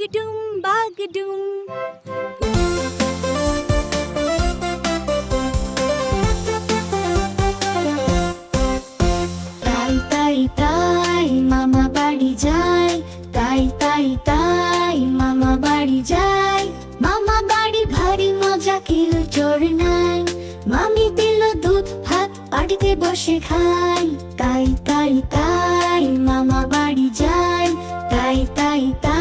বাগডুম বাগডুম তাই তাই তাই মামা বাড়ি যায় তাই তাই তাই মামা বাড়ি যায় মামা বাড়ি ভারী মজা কিল চোর নাই মামি দিল দুধ ভাত পাটিতে বসে খাই তাই তাই তাই মামা বাড়ি যায় তাই তাই তাই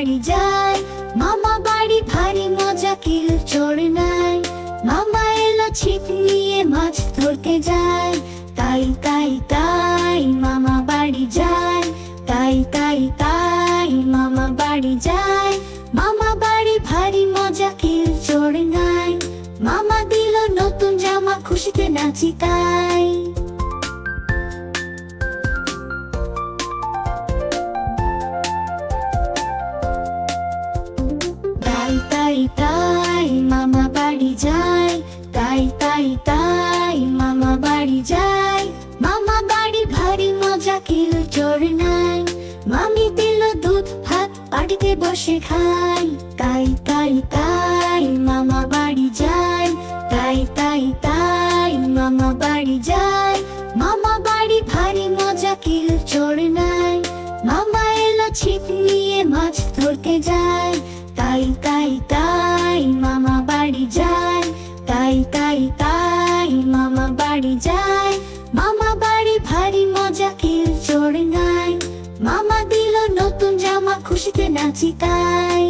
বাড়ি যায়, মামা বাড়ি ভারী মজা কিল চোর নাই। মামা এলো ছিপ নিয়ে মাছ ধরতে যায়। তাই তাই তাই মামা বাড়ি যায়। তাই তাই তাই মামা বাড়ি যায়। মামা বাড়ি ভারী মজা কিল চোর নাই। মামা দিল নতুন জামা, খুশিতে নাচি তাই। তাই তাই মামা বাড়ি যায়। তাই তাই তাই মামা বাড়ি যায়। মামা বাড়ি ভারী মজা কিল চোর নাই। মামি দিল দুধ, ভাত পাটিতে বসে খাই। তাই তাই তাই মামা বাড়ি যায়। তাই তাই তাই মামা বাড়ি যায়। মামা বাড়ি ভারী মজা কিল চোর নাই। মামা এলো ছিপ নিয়ে মাছ ধরতে যায়। তাই তাই তাই মামা বাড়ি যায়। তাই তাই তাই মামা বাড়ি যায়। মামা বাড়ি ভারী মজা কিল চড় নাই। মামা দিল নতুন জামা, খুশিতে নাচি তাই।